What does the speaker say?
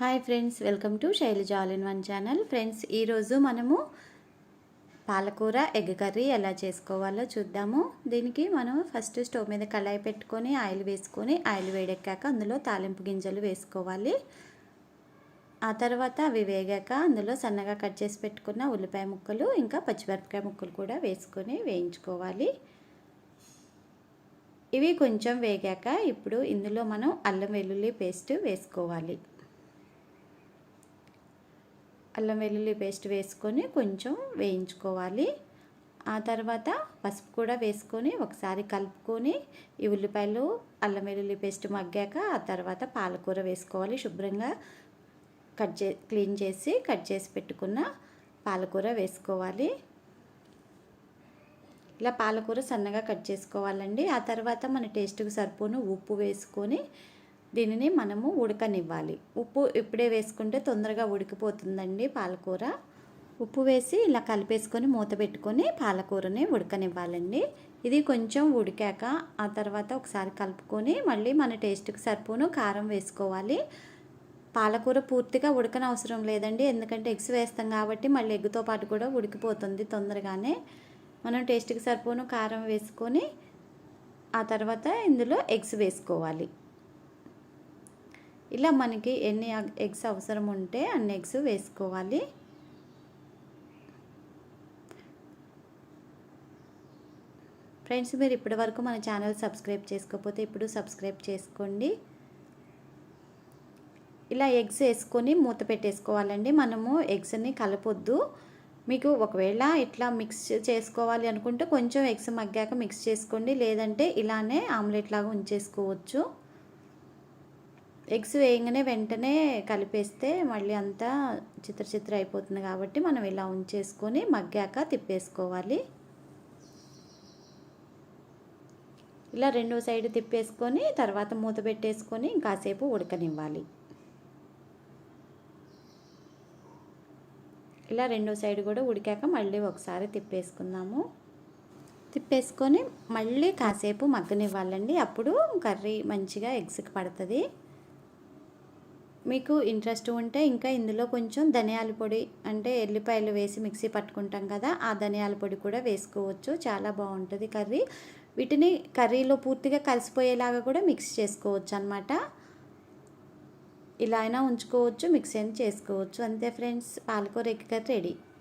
Hi friends welcome to Sailaja all in one channel. Friends ఈరోజు మనము పాలకూర egg curry ఎలా చేసుకోవాలో చూద్దాము. దీనికి మనం ఫస్ట్ స్టవ్ మీద కళాయి పెట్టుకొని ఆయిల్ వేసుకొని ఆయిల్ వేడెక్కాక అందులో తాలింపు గింజలు వేసుకోవాలి. ఆ తర్వాత అవి వేగాక అందులో సన్నగా కట్ చేసి పెట్టుకున్న ఉల్లిపాయ ముక్కలు ఇంకా పచ్చిమిరపకాయ ముక్కలు కూడా వేసుకొని వేయించుకోవాలి. ఇవి కొంచెం వేగాక ఇప్పుడు ఇందులో మనం అల్లం వెల్లుల్లి పేస్ట్ వేసుకోవాలి. అల్లం వెల్లుల్లి పేస్ట్ వేసుకొని కొంచెం వేయించుకోవాలి. ఆ తర్వాత పసుపు కూడా వేసుకొని ఒకసారి కలుపుకొని ఈ ఉల్లిపాయలు అల్లం వెల్లుల్లి పేస్ట్ మగ్గాక ఆ తర్వాత పాలకూర వేసుకోవాలి. శుభ్రంగా కట్ చే క్లీన్ చేసి కట్ చేసి పెట్టుకున్న పాలకూర వేసుకోవాలి. ఇలా పాలకూర సన్నగా కట్ చేసుకోవాలండి. ఆ తర్వాత మన టేస్ట్కి సరిపోను ఉప్పు వేసుకొని దీనిని మనము ఉడకనివ్వాలి. ఉప్పు ఇప్పుడే వేసుకుంటే తొందరగా ఉడికిపోతుందండి పాలకూర. ఉప్పు వేసి ఇలా కలిపేసుకొని మూత పెట్టుకొని పాలకూరని ఉడకనివ్వాలండి. ఇది కొంచెం ఉడికాక ఆ తర్వాత ఒకసారి కలుపుకొని మళ్ళీ మన టేస్ట్కి సరిపోను కారం వేసుకోవాలి. పాలకూర పూర్తిగా ఉడకన అవసరం లేదండి. ఎందుకంటే ఎగ్స్ వేస్తాం కాబట్టి మళ్ళీ ఎగ్గుతో పాటు కూడా ఉడికిపోతుంది తొందరగానే. మనం టేస్ట్కి సరిపోను కారం వేసుకొని ఆ తర్వాత ఇందులో ఎగ్స్ వేసుకోవాలి. ఇలా మనకి ఎన్ని ఎగ్స్ అవసరం ఉంటే అన్ని ఎగ్స్ వేసుకోవాలి. ఫ్రెండ్స్ మీరు ఇప్పటివరకు మన ఛానల్ సబ్స్క్రైబ్ చేసుకోకపోతే ఇప్పుడు సబ్స్క్రైబ్ చేసుకోండి. ఇలా ఎగ్స్ వేసుకొని మూత పెట్టేసుకోవాలండి. మనము ఎగ్స్ని కలపొద్దు. మీకు ఒకవేళ ఇట్లా మిక్స్ చేసుకోవాలి అనుకుంటే కొంచెం ఎగ్స్ మగ్గాక మిక్స్ చేసుకోండి. లేదంటే ఇలానే ఆమ్లెట్ లాగా ఉంచేసుకోవచ్చు. ఎగ్స్ వేయగానే వెంటనే కలిపేస్తే మళ్ళీ అంతా చిత్ర చిత్ర అయిపోతుంది కాబట్టి మనం ఇలా ఉంచేసుకొని మగ్గాక తిప్పేసుకోవాలి. ఇలా రెండో సైడ్ తిప్పేసుకొని తర్వాత మూత పెట్టేసుకొని కాసేపు ఉడకనివ్వాలి. ఇలా రెండో సైడ్ కూడా ఉడికాక మళ్ళీ ఒకసారి తిప్పేసుకుందాము. తిప్పేసుకొని మళ్ళీ కాసేపు మగ్గనివ్వాలండి. అప్పుడు కర్రీ మంచిగా ఎగ్స్కి పడుతుంది. మీకు ఇంట్రెస్ట్ ఉంటే ఇంకా ఇందులో కొంచెం ధనియాల పొడి అంటే ఎల్లిపాయలు వేసి మిక్సీ పట్టుకుంటాం కదా ఆ ధనియాల పొడి కూడా వేసుకోవచ్చు. చాలా బాగుంటుంది కర్రీ. వీటిని కర్రీలో పూర్తిగా కలిసిపోయేలాగా కూడా మిక్స్ చేసుకోవచ్చు అనమాట ఇలా అయినా ఉంచుకోవచ్చు మిక్స్ అయినా చేసుకోవచ్చు. అంతే ఫ్రెండ్స్ పాలకూర ఎగ్ కర్రీ రెడీ